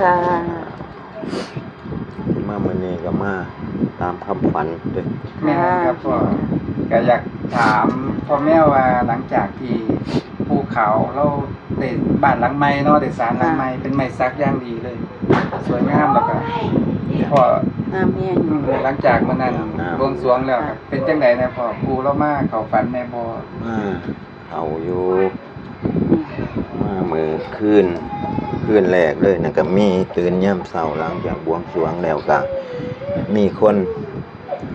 ค่ะมามื้อนี้ก็มาตามคำฝันเด้อแม่ครับพ่อก็อยากถามพ่อแม่ว่าหลังจากที่ภูเขาเราได้บ้านหลังใหม่เนาะได้ศาลหลังใหม่เป็นไม้ซักอย่างดีเลย สวยงามแล้วก็พ่อน้ำแห้งอืมหลังจากมันนั้นบวงสรวงแล้วครับเป็นจังไดนะพ่อปูเรามาเขาฝันแม่บ่มาเอาอยู่มามือคืน คืนแรกเลยนะก็มีตื่นย่ำเช้าหลังจากบวงสรวงแล้วก็มีคน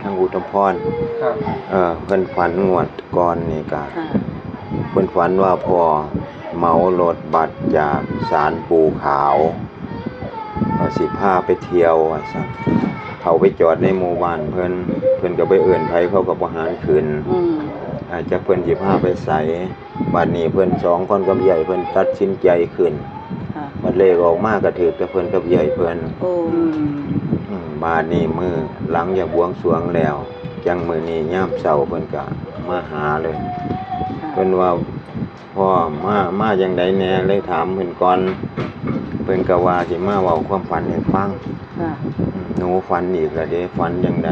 ทางอุทมพรครับเออเพิ่นฝันงวดก่อนนี่ก็ค่ะเพิ่นฝันว่าพอเหมารถบัตรจากศาลปูขาวเอาสิพาไปเที่ยวว่าซั่นเขาไปจอดในหมู่บ้านเพิ่นเพิ่นก็ไปเอื่นไผเขาก็บ่หารขึ้นอืมอาจจะเพิ่นสิพาไปใส่บัดนี้เพิ่นสองคนกับใหญ่เพิ่นตัดสินใจขึ้น ค่ะบัดเลขออกมาก็ถือแต่เพิ่นกับใหญ่เพิ่นโอ้อืมอืมบาดนี้มือหลังจากบวงสรวงแล้ว จังมื้อนี้ยามเช้าเพิ่นก็มาหาเลย เพิ่นว่าพ่อมามาจังไดแหน่เลยถามเพิ่นก่อน เพิ่นก็ว่าสิมาเว้าความฝันให้ฟังค่ะอืมหนูฝันอีกแล้วเด้ฝันจังได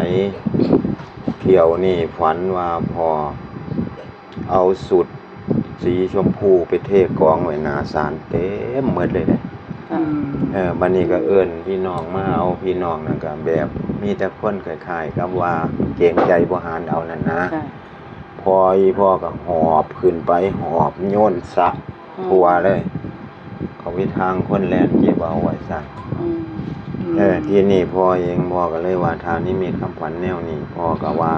เที่ยวนี่ฝันว่าพ่อเอาสุด สีชมพูไปเทกองไว้หน้าศาลเต็มหมดเลยเด้ค่ะเออบัดนี้ก็เอิ้นพี่น้องมาเอาพี่น้องนั่นก็แบบมีแต่คนคล้ายๆกับว่าเกรงใจบ่หารเอานั่นนะค่ะพออีพ่อก็หอบขึ้นไปหอบโยนสะทัวเลย เขาไปทางคนแลนเก็บเอาไว้ซะอืมเออที่นี่พ่อเองพ่อก็เลยว่าทางนี้มีคำฝันแนวนี้พ่อก็ว่า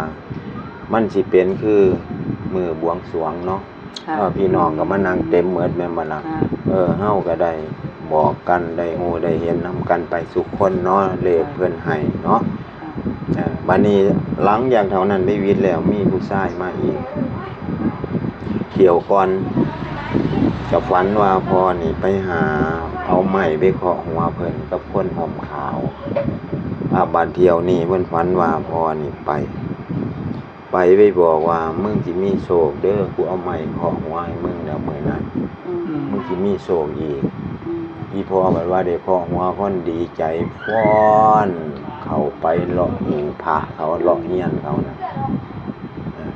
มันสิเป็นคือมือบวงสรวงเนาะ ค่ะเออพี่น้องก็มานั่งเต็มเหมือนแม่นบ่ล่ะค่ะเออเฮาก็ได้บอกกันได้ฮู้ได้เห็นนํกันไปสุขคนเนาะเลขเพิ่นให้เนาะเออบัดนี้หลังจากเท่านั้นได้วิทย์แล้วมีผู้ชายมาอีกเกี่ยวก่อนกับฝันว่าพอนี่ไปหาเอาไม้ไปเคาะหัวเพิ่นกับคนห่มขาวอาบานเที่ยวนี่เพิ่นฝันว่าพอนี่ไป ไปไปบอกว่ามึงสิมีโศกเด้อกูเอาไม้เคาะหัวให้มึงแล้วมื้อนั้นอืมอืมมึงสิมีโศกอีกอืมอีพ่อแบบว่าได้พ่อหัวคนดีใจฟ้อนเขาไปเลาะหูพระเขาเลาะเฮียนเขานะเออ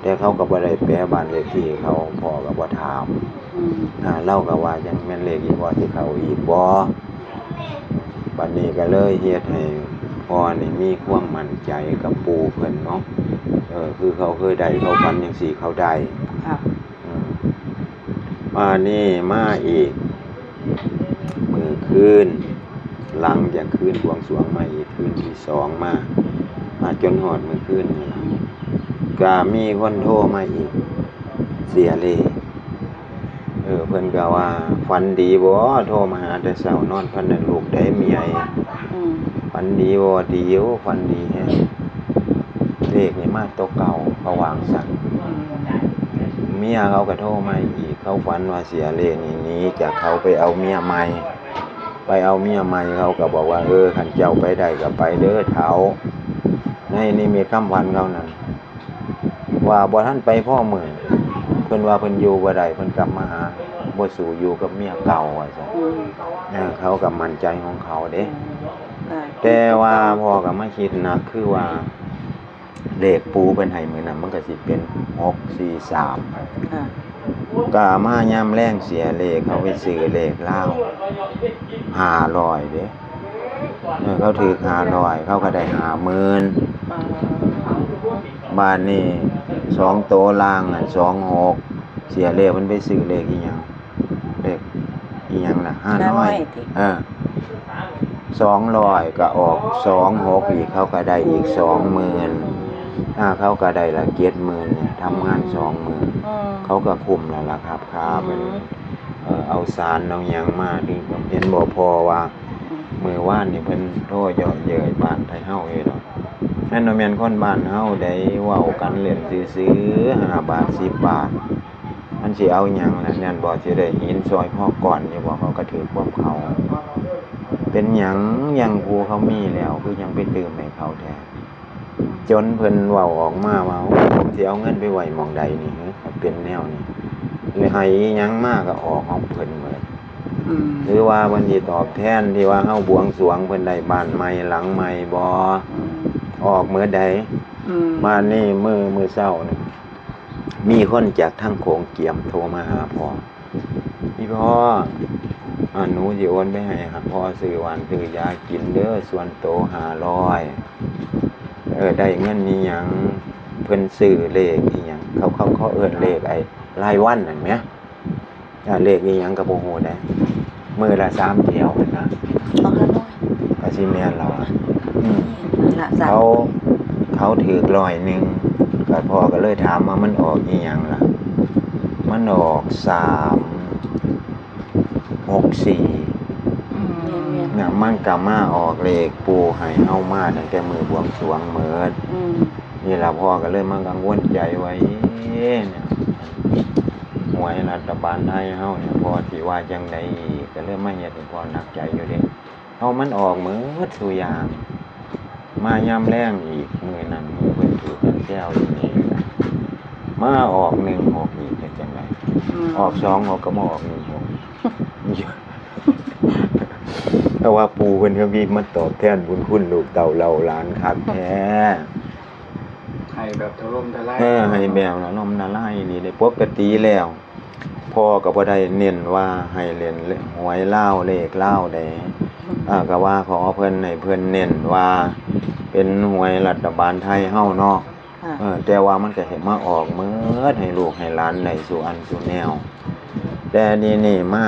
แต่เขาก็บ่ได้แปลบ้านเลขที่เขาพ่อก็บ่ถามอืมอ่าเล่าก็ว่ายังแม่นเลขอีพ่อที่เขาอีกบ่บัดนี้ก็เลยเฮ็ดให้ พ่อนี่มีความมั่นใจกับปู่เพิ่นเนาะเออ คือเขาเคยได้เขาฝันจังซี่เขาได้ค่ะอืมมานี่มาอีก มือคืนหลังจากคืนบวงสรวงมาอีกคืนที่สองมามาจนหอดมือคืนนี่ล่ะก็มีคนโทรมาอีก เสียเลย เออเพิ่นก็ว่าฝันดีบ่โทรมาหาแต่เช้านอนพันน่ะลูกได้เมียอืม ฝันดีบ่ดีโอ้ฝันดีแฮะเลขนี่มาตัวเก่าเขาวางสั่งเมียเขาก็โทรมาอีก เขาฝันว่าเสียเลนี่หนี้จากเขาไปเอาเมียใหม่ไปเอาเมียใหม่เขาก็บอกว่าเออขันเจ้าไปได้ก็ไปเด้อเท้าในนี่มีคำพันเขานั่นว่าบ่ท่านไปพ่อมือเพิ่นว่าเพิ่นอยู่บ่ได้เพิ่นกลับมาหาบ่สู่อยู่กับเมียเก่าว่าซั่นอืมเออเขากับมั่นใจของเขาเด้ค่ะ แต่ว่าพ่อก็มาคิดหนักคือว่าเลขปูเป็นให้มื้อนั้นมันก็สิเป็น643ค่ะก็มายามแรงเสียเลขเขาไปซื้อเลขเหล้าห้าร้อยเด้เออเขาถือห้าร้อย เขาก็ได้ห้าหมื่นบ้านนี่สองโตวล่างอะสองหกเสียเลขมันไปซื้อเลขอีหยังเลขอีหยังล่ะห้าร้อยที่เออ สองร้อยก็ออกสองหกอีกเขาก็ได้อีกสองหมื่นถ้าเขาก็ได้ละเจ็ดหมื่นเนี่ยทำงานสองหมื่นอืม เขาก็คุมแล้วล่ะครับครับอืมันมเออเอาสารเอาหยังมาดึงเห็นบ่พอว่าอืมมือว่านนี่เพิ่นโทษเยาะเย้ยบ้านไทยเฮาเฮ็ดหรอกนั่นบ่แม่นคนบ้านเฮาได้เว้ากันเล่นซื่อๆ5บาท10บาท มันสิเอาหยังล่ะนั่นบ่สิได้หินซอยพ่อก่อนอยู่บ่เขาก็ถือความเขา เป็นหยังหยังผู้เขามีแล้ว คือยังไปเติมให้เขาแท้จนเพิ่นเว้าออกมาว่าโอ้ผมสิเอาเงินไปไว้หม่องใดนี่ฮะเป็นแนวนี้เลยให้อิหยังมาก็ออกของเพิ่นหมดอืมหรือว่าวันนี้ตอบแทนที่ว่าเฮาบวงสรวงเพิ่นได้บ้านใหม่หลังใหม่บ่อืมออกมื้อใดอืมมานี่มือมือเศร้านี่มีคนจากทางโขงเกียมโทรมาหาพ่อพี่พ่อ อ่าหนูสิโอนไปให้ครับพ่อซื้อหวานซื้อยากินเด้อส่วนโตหาร้อยเออได้เงินนี่หยังเพิ่นซื้อเลขอีหยังเขาเขาเขาเอิ้นเลขไอ้รายวันนั่นแหมอ่าเลขอีหยังก็บ่ฮู้ได้มือละสามเที่ยวนั่นนะเอาละน้อยก็สิแม่นแล้วอะอืมนี่ละสามเขาเขาถือกลอยหนึ่งก็พ่อก็เลยถามว่ามันออกอีหยังล่ะ มันออกสาม หกสี่อืมเมียนเนี่ยมันกะมาออกเลขปูให้เฮามาตั้งแต่มือบวงสรวงเมิดๆอืมนี่ล่ะพ่อก็เลยมากังวลใจไว้เนี่ยหวยรัฐบาลไทยเฮาเนี่ยพ่อสิว่าจังไดอีกก็เลยมาเฮ็ดให้พ่อหนักใจอยู่เด้เฮามันออกเมิดสุอย่างมายามแรงอีกมือนั้นมือเพิ่นถือกันแก้วอยู่นี่นะมาออกหนึ่งหกอีกเป็นจังไดมออกสองหกก็มาออกหนึ่งหก แต่ว่าปูเพิ่นก็มีมาตอบแทนบุญคุณลูกเต่าเราหลานคักแท้ให้แบบทะลมทลายเออให้แมวนะนมนาไล่นี่ได้ปกติแล้วพ่อก็บ่ได้เน้นว่าให้เล่นหวยเล่าวเลขเล่าวได้อ่าก็ว่าขอเพิ่นให้เพิ่นเน้นว่า เป็นหวยรัฐบาลไทยเฮาเนาะค่ะเออแต่ว่ามันก็เห็นมาออกเมื่อให้ลูกให้หลานในสู่อันสู่แนว แต่นี่นี่มา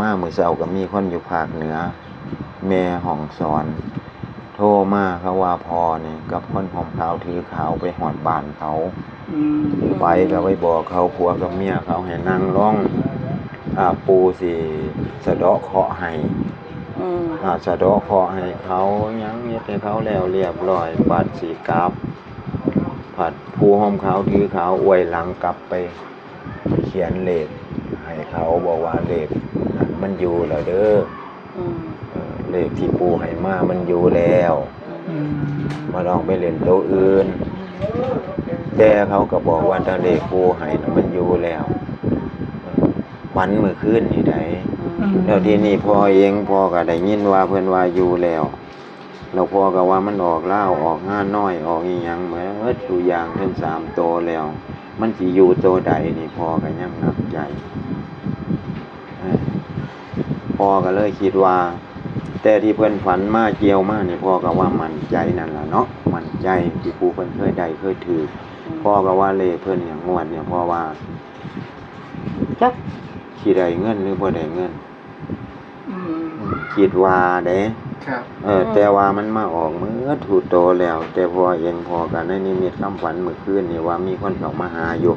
มามือเสาก็มีคนอยู่ภาคเหนือ แม่ห้องสอน โทรมาเขาว่าพอนี่กับคนหอมขาวถือขาวไปหอดบานเขาไปก็ไปบอกเขาผัวกับเมียเขาให้นั่งร้องอาปูสิสะเดาะเคาะให้อาสะเดาะเคาะให้เขายังเฮ็ดให้เขาแล้วเรียบร้อยบัดสีกลับ ผัดผู้หอมขาวถือขาวอวยหลังกลับไปเขียนเลขให้เขาบอกว่าเลข มันอยู่แล้วเด้ออืมเออเลขที่ปูให้มามันอยู่แล้วอืมมาลองไปเล่นโต๊ะอื่น แต่เขาก็บอกว่าถ้าเลขปูให้น่ะมันอยู่แล้วเออวันเมื่อคืนนี่ไดอืมแล้วทีนี้พ่อเองพ่อก็ได้ยินว่าเพิ่นว่าอยู่แล้วแล้วพ่อก็ว่ามันออกเล่าวออกงานน้อยออกอีหยังเหมือนตัวอย่างเพิ่นสามโตแล้ว มันสิอยู่โตใดนี่พ่อก็ยังหนักใจเออ พ่อก็เลยคิดว่า แต่ที่เพิ่นฝันมาเกี่ยวมานี่พ่อก็ว่ามั่นใจนั่นล่ะเนาะมั่นใจที่ผู้เพิ่นเคยได้เคยถือ พ่อก็ว่าเลขเพิ่นอย่างงวดเนี่ยพ่อว่าจักสิได้เงินหรือบ่ได้เงินอืมคิดว่าเด้ครับเออ แต่ว่ามันมาออกเมื่อถูกโตแล้ว แต่พอเองพอกันในนิมิตคำฝันเมื่อคืนนี่ว่ามีคนเข้ามาหาอยู่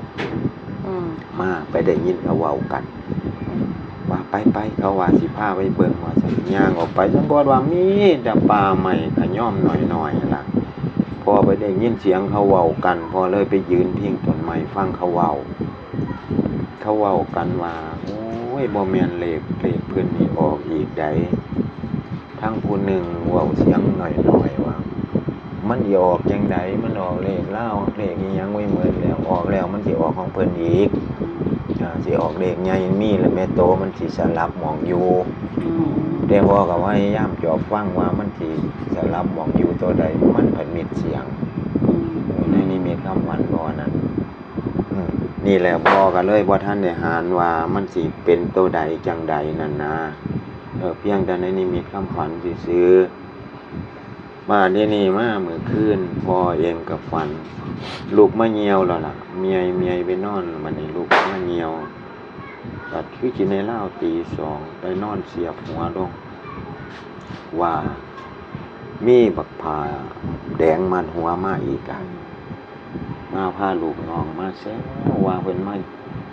อืมมาไปได้ยินเขาเว้ากัน ว่าไปไปเขาว่าสิพาไปเบิ่งว่าสัญญางออกไปสมบูรณ์ว่ามีแต่ป่าใหม่ขย่อมหน่อยๆล่ะพอไปได้ยินเสียงเขาเว้ากัน พอเลยไปยืนพิงต้นไม้ฟังเขาเว้าเขาเว้ากันว่าโอ้ยบ่แมนเลขเลขเพิ่นนี่ออกอีกใดทั้งผู้หนึ่งเว้าเสียงหน่อยๆว่า มันสิออกจังไดมันออกเลขเล่าเลขอีหยังไว้เหมือนแล้วออกแล้วมันสิออกของเพิ่อนอีก สิออกเลขใหญ่มีแล้วแม่โตมันสิสลับหมองอยู่อืมแต่พ่อก็พยายามจอบฟังว่ามันสิสลับหมองอยู่ตัวใดมันผันมิดเสียงอืมในนี้มีคำหวันบ่นั้นอืมนี่แหละพ่อก็เลยบ่ท่านได้หารว่ามันสิเป็นตัวใดจังใดนั่นนะเออเพียงแต่ในนี้มีคำฝันซื่อ ๆมาที่นี่มาเมื่อคืนพ่อเองกับฝัน ลูกมาเหี่ยวแล้วล่ะ เมียเมียไปนอนมันนี่ลูกมาเหี่ยวตัดคือกินในเหล้าตีสองไปนอนเสียบหัวลง ว่ามีบักผาแดงมันหัวมาอีกอะมาพาลูกน้องมาแซวว่าเพิ่นมา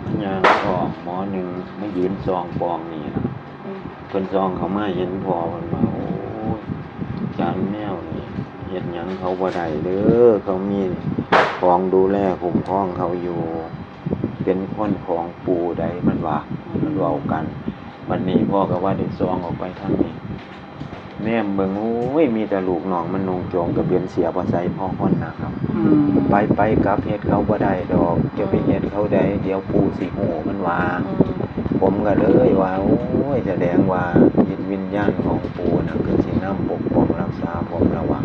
มันยางออกหมอหนึ่งไม่ยืนซองปองนี่นะอืมเพิ่นซองเขามาเห็นพอเพิ่นมาโอ้ ยจานแมวนี่เฮ็ดหยังเขาบ่ได้เด้อเขามีของดูแลคุ้มครองเขาอยู่ เป็นคนของปูใดมันว่ามันเว้ากันวันนี้พ่อก็ว่าได้ซองออกไปทางนี้ แม่เบิ่งโอ้ยมีแต่ลูกน้องมันนงโจงกระเบียนเสียบ่ใส่พ่อคนนะครับ อืมไปไปกับเฮ็ดเขาบ่ได้ดอกจะไปเฮ็ดเขาได้เดี๋ยวปูสิโหมันว่าอืมผมก็เลยว่าโอ้ยแสดงว่าจิตวิญญาณของปู่นะคือสินำปกป้องรั กษาผมระวัง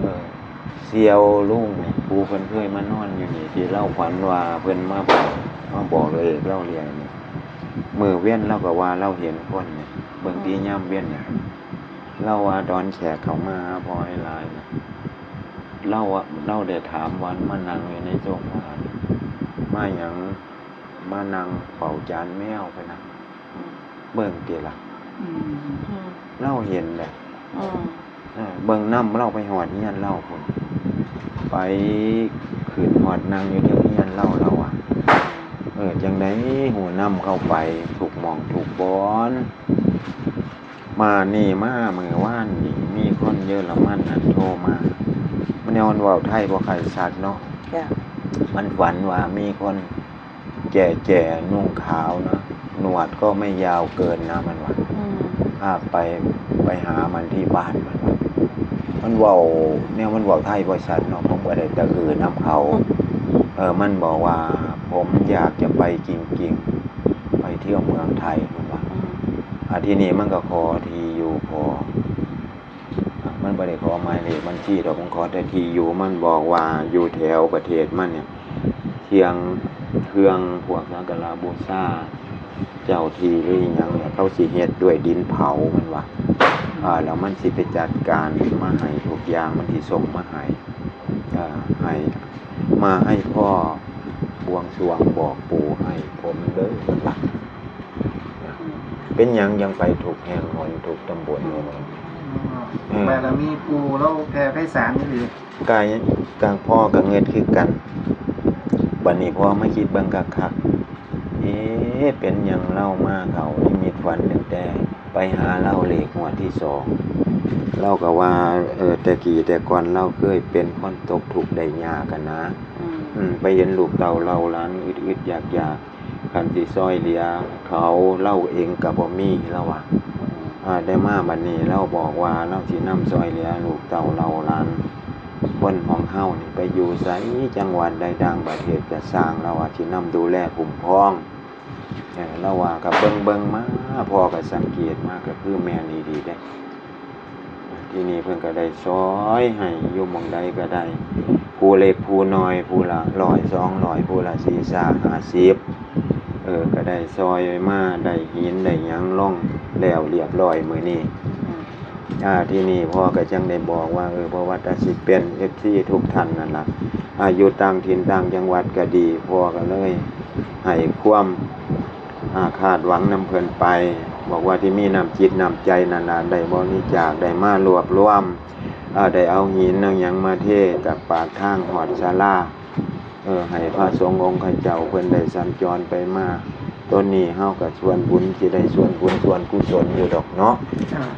เออเสียวลุงนี่ปู่เพิ่นเคยมานอนอยู่นี่ที่เล่าฝันว่าเพิ่นมาบอกมาบอกเลยเล่าเรียนนี่มือเว้นเราก็ว่าเราเห็นคนนี่เบิ่งทีย่ำเว้นเนี่ยเราว่าตอนแขกเขามาหาพอให้ลายนะเราว่าเราได้ถามวันมานั่งอยู่ในโจงว่ามาหยังมานั่งเป่าจานแมวไปนะอืมเบิ่งเกล่ะอืมอืมเล่าเห็นเลยอืม เออเบิ่งน้ำเล่าไปหอดเฮียนเล่าคนไปขืนหอดนางอยู่เที่ยวเฮียนเล่าเราอะ เออจังไดหัวน้ำเข้าไปถูกหมองถูกบอนมานี่มาเมื่อว่านนี่มีคนเยอะละมันนั่นโทรมามันยอนเว่าไทยบ่ใครชัดเนาะจ้ะมันฝันว่ามีคนแก่ๆนุ่งขาวนะหนวดก็ไม่ยาวเกินนะมันว่าอืมข้าไป ไปหามันที่บ้านมันว่ามันว่าเนี่ยมันเว่าไทยบริษัทเนาะผมก็ได้ตะคือน้ำเขาเออมันบอกว่า ผมอยากจะไปจริงๆไปเที่ยวเมืองไทยมันว่าอาทีนี้มันก็ขอทีอยู่พอมันไม่ได้ขอหมายเลขบัญชีดอกมันขอแต่ทีอยู่มันบอกว่าอยู่แถวประเทศมันเนี่ยเทียงเครื่องพวกสังกลาบูซาเจ้าทีหรือยังเนี่ยเขาสิเฮ็ดด้วยดินเผามันว่า แล้วมันสิไปจัดการมาให้ทุกอย่างมันที่ส่งมาให้อ่าให้มาให้พ่อบวงสรวงบอกปู่ให้ผมเด้อหลักอืมเป็นหยังยังไปถูกแห่งหนถูกตำบลเลยอืมบารมีปูแล้วแผ่ไพศาลนี่หรือกายกลางพ่อกับเงินคือกันบัดนี้พ่อไม่คิดเบังคักคักเอ๊ะเป็นหยังเล่ามาเขานี่มีฝันตั้งแต่ไป หาเล่าเหล็กหัวดที่สองเล่าก็ว่าเออแต่กี่แต่ก่อนเล่าเคยเป็นคนตกถูกข์ได้ยากันนะอืมอืมไปเห็นลูกเต่าเล่าร้านอึดๆอยากอยากๆคันสิซอยเหลียเขาเล่าเองกับบ่มีแล้วว่ะอ่าได้มาบัดนี้เราบอกว่าเราสินำซอยเหลือลูกเต่าเราหลานบนของเฮานี่ไปอยู่ไสจังหวัดใดดังประเทศจะสร้างเราว่าสินำดูแลคุ้มครอง เออเราว่ากับเบิงเบิงมาพอก็สังเกตมาก็คือแม่นดีๆได้ที่นี่เพิ่นก็ได้ซอยให้อยู่หมองใดก็ได้ผู้เล็กผู้น้อยผู้ละร้อยสองร้อยผู้ละสี่สาห้าสิบเออก็ได้ซอยมาได้หินได้หยังล่องแล้วเรียบร้อยมื้อนี้อืมอ่าที่นี่พ่อก็จังได้บอกว่าเออเพราะว่าถ้าสิเป็น FC ทุกท่านนั่นล่ะอาอยู่ต่างถิ่นต่างจังหวัดก็ดีพ่อก็เลยให้ความ อาคาดหวังนำเพิ่นไป บอกว่าที่มีน้ำจิตน้ำใจนั่นล่ะได้บริจาคได้มารวบรวมอ่าได้เอาหินเอาหยังมาเทกับปากทางหอดศาลาเออให้พระสงฆ์องค์ข้าเจ้าเพิ่นได้สัญจรไปมาต้นนี้เฮาก็ส่วนบุญสิได้ส่วนบุญส่วนกุศลอยู่ดอกเนาะ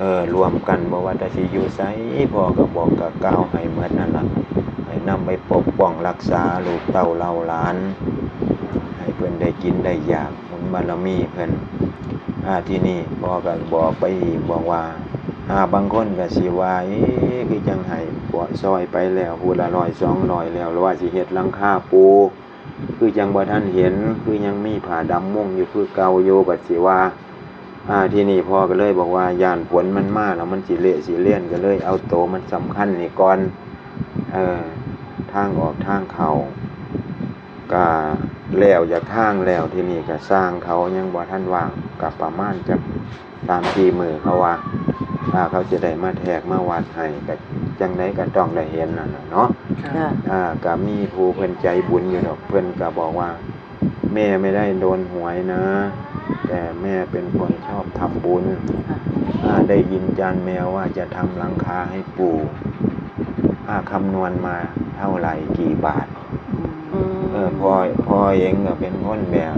เออรวมกันบ่ว่าแต่สิอยู่ไสพ่อก็บอกก็กล่าวให้หมดนั่นล่ะให้นำไปปกป้องรักษาลูกเต้าเราหลาน ให้เพิ่นได้กินได้อยากผล บารมีเพิ่นอ่าที่นี่พ่อก็บอกไปอีกบอกว่าอ่าบางคนก็สิว่าเอ๊ะคือจังไห้ปวซอยไปแล้วผู้ละร้อยสองร้อยแล้วหรือว่าสิเฮ็ดหลังคาปูคือยังบ่ทันเห็นคือยังมีผ้าดำมุ่งอยู่คือเกาอยู่บัดสิว่าอ่าที่นี่พ่อก็เลยบอกว่าย่านผลมันมาแล้วมันสิเละสิเลี่ยนก็เลยเอาโตมันสำคัญนี่ก่อนเออทางออกทางเข้า ก็แล้วจากทางแล้วที่นี่ก็สร้างเขายังบ่ทันว่างกับประมาณจะตามที่มือเขาว่าอ่าเขาจะได้มาแทกมาวัดให้ก็จังไดก็ต้องได้เห็นนั่นน่ะเนาะจ้ะอ่าก็มีผู้เพิ่นใจบุญอยู่ดอกเพิ่นก็บอกว่า แม่ไม่ได้โดนหวยนะ แต่แม่เป็นคนชอบทำบุญค่ะอ่าได้ยินจานแมวว่าจะทำหลังคาให้ปู่อ่าคำนวณมาเท่าไหร่กี่บาทอืมเออ พ่อพ่อเองก็เป็นคนแบบ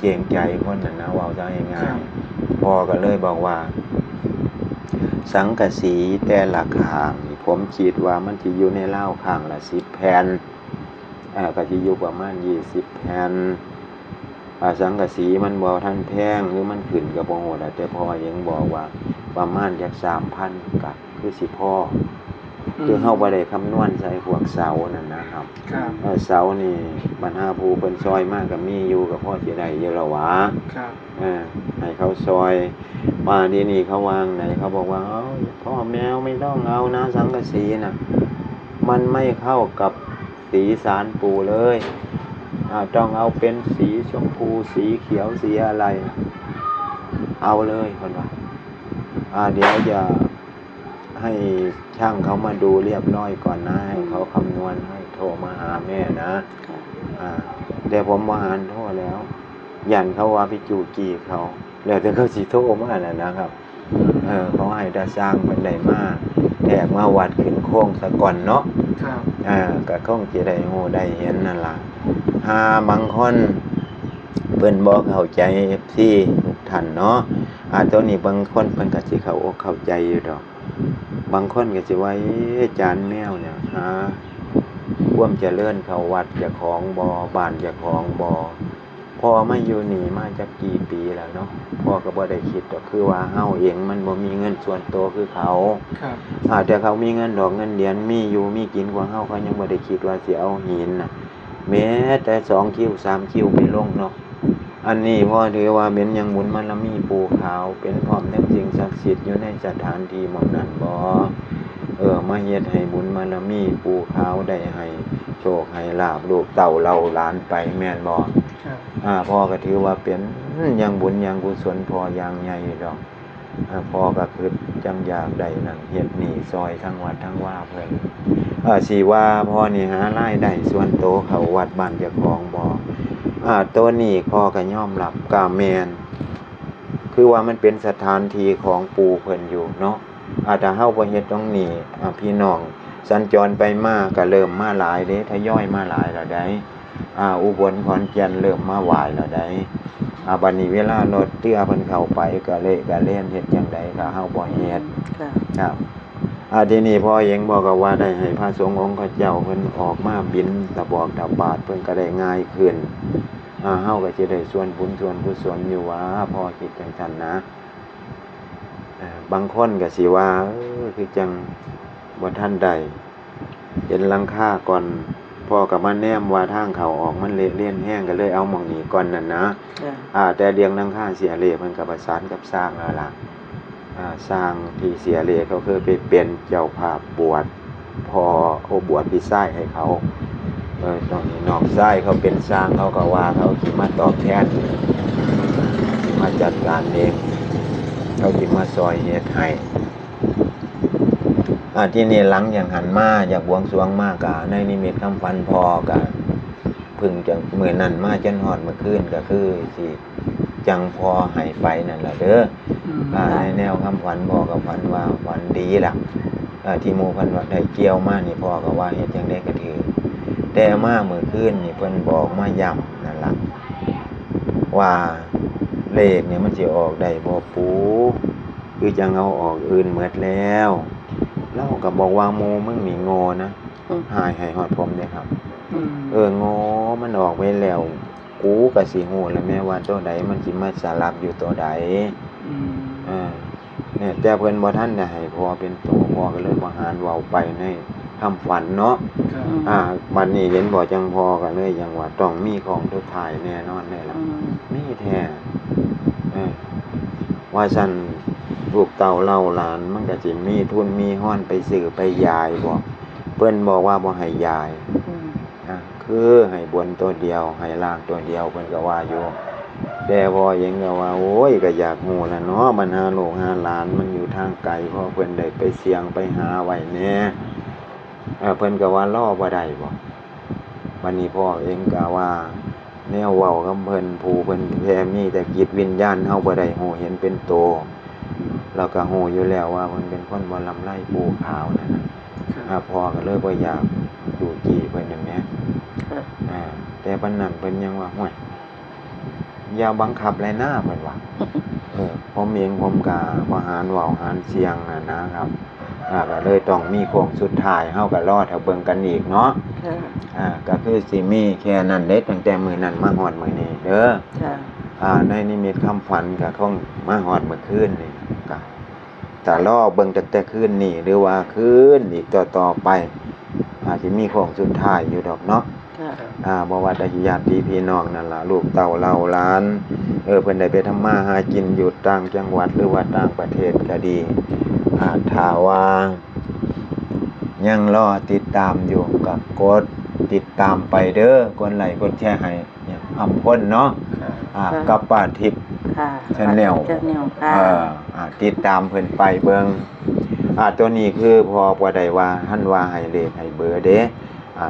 เจงใจคนน่ะนะเว่าจะง่ายๆพ่อก็เลยบอกว่า สังกะสีแต่ละข้างนี่ผมคิดว่ามันที่อยู่ในเล่าวข้างละสิบแผ่นเอ่าก็ที่อยู่ประมาณยี่สิบแผ่นอ่าสังกะสีมันบ่ท่านแพงหรือมันขึ้นกับบ่โหดแต่พ่อเองบอกว่าประมาณจากสามพันกับคือสิพ่อ คือเฮาบ่ได้คำนวณใส่พวกเสานั่นนะครับครับเออเสานี่บรรหาภูเพิ่นซอยมากก็มีอยู่กับพ่อสิได้เยอะละหวะครับเออให้เขาซอยมานี่นี่เขาวางไหนเขาบอกว่าเอ้าพ่อแมวไม่ต้องเอานะสังกะสีน่ะมันไม่เข้ากับสีสารปูเลยอ่าต้องเอาเป็นสีชมพูสีเขียวสีอะไร เอาเลยคนว่าอ่าเดี๋ยวจะ ให้ช่างเขามาดูเรียบร้อยก่อนนะให้เขาคำนวณให้โทรมาหาแม่นะค่ะอ่าแต่ผมมาหารโทษแล้ว ยันเขาว่าพี่จูจีเขาแล้วแต่เขาสิโทรมาน่ะนะครับเออเขาให้ได้สร้างเป็นไดมาแทกมาวัดขึ้นโค้งสะก่อนเนาะครับอ่าก็คงจะได้โหได้เห็นนั่นล่ะหาบางคนเพิ่นบ่เข้าใจ FC ทุกท่านเนาะอ่าตัวนี้บางคนเพิ่นก็สิเข้าอกเข้าใจอยู่ดอก บางคนก็สิว่าเอ๊ะจานแมวเนี่ยหาความเจริญเข้าวัดเจ้าของบ่บ้านเจ้าของบ่พอมาอยู่นี่มาจักกี่ปีแล้วเนาะพ่อก็บ่ได้คิดดอกคือว่าเฮาเองมันบ่มีเงินส่วนตัวคือเขาครับอาแต่เขามีเงินดอกเงินเดือนมีอยู่มีกินกว่าเฮาเขายังบ่ได้คิดว่าสิเอาหินน่ะแม้แต่สองคิวสามคิวไปลงเนาะ อันนี้พ่อถือว่าเป็นหยังหมุนมันละมีปูขาว เป็นพร้อมทั้งสิ่งศักดิ์สิทธิ์อยู่ในสถานที่หม่องนั้นบ่เออมาเฮ็ดให้บุญมาละมีปูขาวได้ให้โชคให้ลาบลูกเต่าเราหลานไปแม่นบ่ครับอ่าพ่อก็ถือว่าเป็นอยังบุญอยังกุศลพออย่างใหญ่ดอกอ่าพ่อก็คือจังอยากได้นั่นเฮ็ดหนี่ซอยทั้งวัดทั้งว่าเพิ่นเอ่าสิว่าพ่อนี่หารายได้ส่วนโตวเขาวัดบ้านเจ้าของบ่ อ่าตัวนี้พ่อก็ยอมรับกาแมน คือว่ามันเป็นสถานที่ของปู่เพิ่นอยู่เนาะอาถ้าเฮาบ่เฮ็ดตรงนี้อ่าพี่น้อง สัญจรไปมาก็เริ่มมาหลายเด้ทยอยมาหลายแล้วได้อ่าอุบลขอนแก่นเริ่มมาไหวแล้วได้อ่าบัดนี้เวลารถเตื้อเพิ่นเข้าไปก็เละก็เล่นเฮ็ดจังไดก็เฮาบ่เฮ็ดค่ะครับ อ่าทีนี้พ่อเองบอกก็ว่าได้ให้พระสงฆ์องค์เขาเจ้าเพิ่นออกมาบิณตะบอกตะบาดเพิ่นก็ได้ง่ายขึ้นอ่าเฮาก็สิได้ส่วนบุญส่วนกุศลอยู่ว่าพ่อคิดจังซั่นนะเอ่อบางคนก็สิว่าเออคือจังบ่ทันได้เห็นหลังคาก่อนพ่อกับมาแนมว่าทางเขาออกมันเละเลี่ยนแห้งก็เลยเอาหมองนี้ก่อนนั่นนะค่ะอ่าแต่เรียงนังค่าเสียเละมันกับประสานกับสร้างแล้วล่ะอ่า สร้างที่เสียเละเขาเคยไปเป็นเจ้าภาพบวชพอโอบวชพี่ไส้ให้เขาเออตอนนี้น้องไส้เขาเป็นสร้างเขาก็ว่าเขาสิมาตอบแทนมาจัดการเองเขาสิมาซอยเฮ็ดให้อ่าที่นี่หลังอย่างหันมาอยากบวงสรวงมากกะในนิมิตคำฟันพอกะพึ่งจังเมื่อนั้นมาจนหอดเมื่อคืนก็คือสิจังพอให้ไปนั่นแหละเด้อ ในแนวคำฝันพ่อกับฝันว่าฝันดีล่ะอ่าที่หมู่เพันว่าได้เกี่ยวมานี่พ่อก็ว่าเฮ็ดจังได้ก็ถือ แต่มาเมื่อคืนนี่เพิ่นบอกมาย้ำนั่นล่ะว่าเลขเนี่ยมันสิออกได้บ่ปูคือจังเอาออกอื่นหมดแล้วเราก็บอกว่าโมมึงนี่โง่นะอืมหายให้ฮอดผมเนี่ยครับอืมเออโง่มันออกไปแล้ว กูก็สิฮู้แล้วแม่ว่าตัวใดมันสิมาสลับอยู่ตัวใดอืม เออเนี่ยแต่เพิ่นบ่ทันได้ให้พ่อเป็นตัวพ่อก็เลยบ่หารเว้าไปในคำฝันเนาะครับอ่าบัดนี้เห็นบ่จังพอก็เลยยังว่าต้องมีของทุกท้ายแน่นอนแน่ล่ะอืมมีแท้เออว่าซั่นลูกเต่าเล่าหลานมันก็สิมีทุนมีห้อนไปซื้อไปยายบ่เพิ่นบอกว่าบ่ให้ยายอืมอะคือให้บนตัวเดียวให้ล่างตัวเดียวเพิ่นก็ว่าอยู่ แต่พอเองก็ว่า โอ้ยก็อยากฮู้ล่ะเนาะมันหาโลกหาหลานมันอยู่ทางไกลเพราะเพิ่นได้ไปเสี่ยงไปหาไว้แน่เออเพิ่นก็ว่ารอบ่ได้บ่วันนี้พ่อเองก็ว่าแนวเว้ากับเพิ่นผู้เพิ่นแท้มีแต่จิตวิญญาณเฮาบ่ได้ฮู้เห็นเป็นโตเราก็ฮู้อยู่แล้วว่ามันเป็นคนบ่ลำไรปูขาวนั่นน่ะครับอ่าพ่อก็เลยบ่อยากอยู่จีเพิ่นนั่นแหมค่ะอ่าแต่ปานนั้นเพิ่นยังว่าห่วย อย่าบังคับเลยหน้าเพิ่นว่าเออผมเองผมก็บ่หารเว้าหารเสียงน่ะนะครับอ่าก็เลยต้องมีโค้งสุดท้ายเฮาก็รอถ้าเบิ่งกันอีกเนาะค่ะอ่าก็คือสิมีแค่นั้นเด้ตั้งแต่มื้อนั้นมาฮอดมื้อนี้เด้อค่ะอ่าในนิมิตคำฝันก็คงมาฮอดเมื่อคืนนี่ก็แต่รอเบิ่งตั้งแต่คืนนี้หรือว่าคืนอีกต่อต่อๆไปอาจจะมีของสุดท้ายอยู่ดอกเนาะค่ะ อ่าบ่ว่าแต่ญาติพี่น้องนั่นล่ะลูกเต่าเราหลาน เออเพิ่นได้ไปทำมาหากินอยู่ต่างจังหวัดหรือว่าต่างประเทศก็ดีอ่าถ้าว่ายังรอติดตามอยู่ก็กดติดตามไปเด้อกดไลค์กดแชร์ให้เนี่ยอำพ้นเนาะครับอ่ากับป้าทิพย์ค่ะ Channel ชาแนลค่ะเอ่ออ่าติดตามเพิ่นไปเบิงอ่าตัวนี้คือพอบ่ได้ว่าท่านว่าให้เลขให้เบอร์เด้อ่า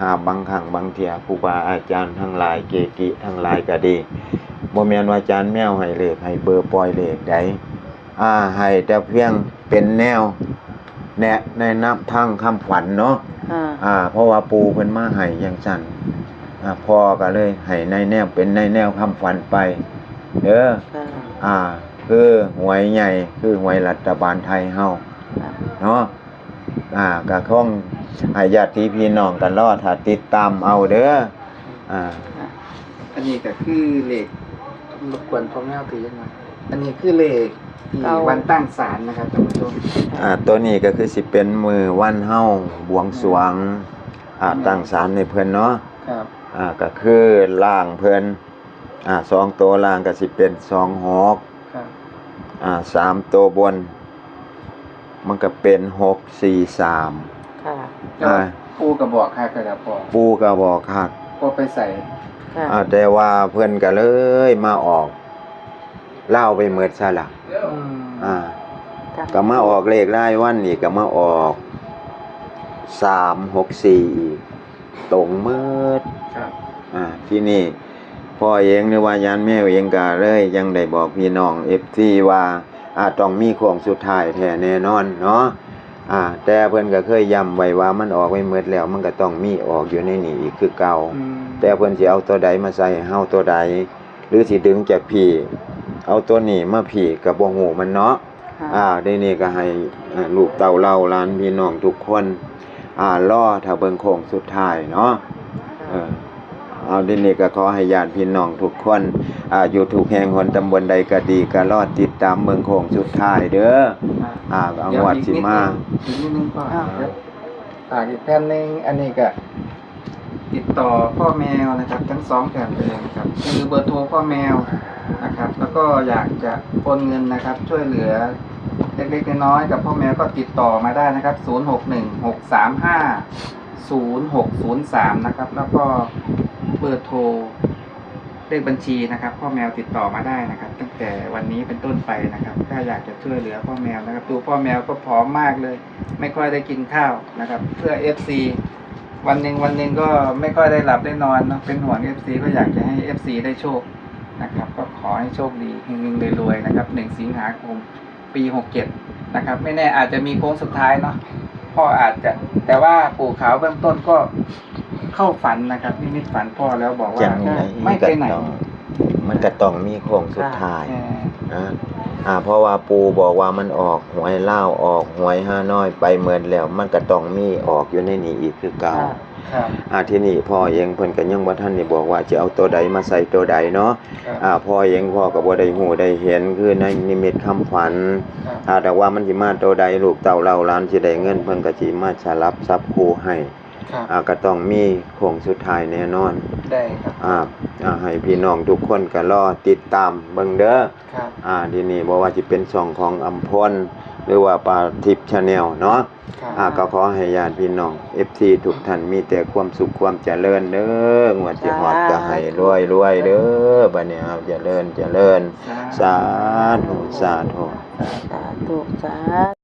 หาบางครั้งบางเที่ยครูบาอาจารย์ทั้งหลายเกกิทั้งหลายก็ดีบ่แม่นว่าอาจารย์แมวให้เลขให้เบอร์ปล่อยเลขใดอ่าให้แต่เพียงเป็นแนว แนะแนะนำทางคำขวัญเนาะค่ะอ่า เพราะว่าปูเพิ่นมาให้จังซั่นอ่าพ่อก็เลยให้ในแนวเป็นในแนวคำขวัญไปเด้อค่ะอ่า คือหวยใหญ่คือหวยรัฐบาลไทยเฮาค่ะเนาะ อ่าก็คงให้ญาติพี่น้องกันรอถ้าติดตามเอาเด้ออ่าค่ะอันนี้ก็คือเลขรบกวนพ่อแม่ตียังไงอันนี้คือเลขที่วันตั้งศาลนะครับท่านผู้ชมอ่าตัวนี้ก็คือสิเป็นมือวันเฮาบวงสรวงอ่าตั้งศาลในเพิ่นเนาะ ครับอ่าก็คือล่างเพิ่นอ่าสองตัวล่างก็สิเป็นสองหกครับอ่าสามตัวบน มันก็เป็นหกสี่สามค่ะแล้วปูกระบอกค่ะกระบอกปูก็บอกคักก็ไปใส่ค่ะอ่าแต่ว่าเพิ่นก็เลยมาออกเล่าไปเมิดซะล่ะอืมอ่าก็มาออกเลขรายวันนี่ก็มาออกสามหกสี่อีกตรงเมิด ครับ อ่าที่นี่พ่อเองหรือว่ายานแม่เองก็เลยยังได้บอกพี่น้องเอฟซีว่าอา ต้องมีของสุดท้ายแท้แน่นอนเนาะอ่า แต่เพิ่นก็เคยย้ำไว้ว่ามันออกไปเมิดแล้วมันก็ต้องมีออกอยู่ในนี่อีกคือเก่าอืมแต่เพิ่นสิเอาตัวใดมาใส่ให้เฮาตัวใด หรือสิดึงจากพี่เอาตัวนี้มาพี่ก็บ่ฮู้มันเนาะค่ะอ่าได้นี่ก็ให้อ่าลูกเต่าเล่าหลานพี่น้องทุกคน อ่ารอถ้าเบิ่งโค้งสุดท้ายเนาะเออ เอาด้นี่ก็ขอให้ญาติพี่น้องทุกคนอ่าอยู่ทุกแห่งหนตำบลใดก็ดีก็รอดติดตามเบิ่งโคงสุดท้ายเด้ออ่าเอางวดสิมาอีกนิดนึงก่ออ่าครับฝากอีกแผ่นหนึงอันนี้ก็ติดต่อพ่อแมวนะครับ ทั้งสองแผ่นเลยนะครับคือเบอร์โทรพ่อแมวนะครับ แล้วก็อยากจะโอนเงินนะครับ ช่วยเหลือ เล็กๆน้อยๆกับพ่อแมวก็ติดต่อมาได้นะครับ 0 6 1 6 3 5 0 6 0 3 นะครับ แล้วก็เบอร์โทรเลขบัญชีนะครับพ่อแมวติดต่อมาได้นะครับ ตั้งแต่วันนี้เป็นต้นไปนะครับถ้าอยากจะช่วยเหลือพ่อแมวนะครับดูพ่อแมวก็พร้อมมากเลย ไม่ค่อยได้กินข้าวนะครับ เพื่อ FC วันหนึ่งวันหนึ่งก็ไม่ค่อยได้หลับได้นอนเนาะเป็นห่วง FC ก็อยากจะให้ FC ได้โชคนะครับ ก็ขอให้โชคดีเฮงๆรวยๆนะครับหนึ่งสิงหาคมปีหกเจ็ดนะครับ ไม่แน่อาจจะมีโค้งสุดท้ายเนาะ พ่ออาจจะ แต่ว่าปู่ขาวเบื้องต้นก็เข้าฝันนะครับนิมิตฝันพ่อแล้วบอกว่าจังไดไม่ไปไหนต้องมันก็ต้องมีโค้งสุดท้ายเออนะอ่าเพราะว่าปูบอกว่ามันออกหวยเล่าวออกหวยห้าน้อยไปเหมือนแล้ว มันก็ต้องมีออกอยู่ในนี้อีกคือเก่าค่ะครับ อ่าที่นี่พ่อเองเพิ่นก็ยังบ่ทันได้บอกว่าจะเอาตัวใดมาใส่ตัวใดเนาะครับอ่าพ่อเองพ่อก็บ่ได้ฮู้ได้เห็นคือในนิมิตคำขวัญครับอ่าแต่ว่ามันสิมาตัวใดลูกเต่าเล่าหลานสิได้เงินเพิ่นก็สิมาสลับทรัพย์คู่ให้ ครับอ่าก็ต้องมีโค้งสุดท้ายแน่นอนได้ครับอ่าอ่าให้พี่น้องทุกคนก็รอติดตามเบิ่งเด้อครับอ่าที่นี่บอกว่าจะเป็นช่องของอัมพลหรือว่าปาทิพย์ชาแนลเนาะครับอ่าก็ขอให้ญาติพี่น้อง FC ทุกท่านมีแต่ความสุขความเจริญเด้องวดที่ฮอดก็ให้รวยรวยเด้อบัดนี้เอาเจริญเจริญสาธุสาธุสาธุสาธุ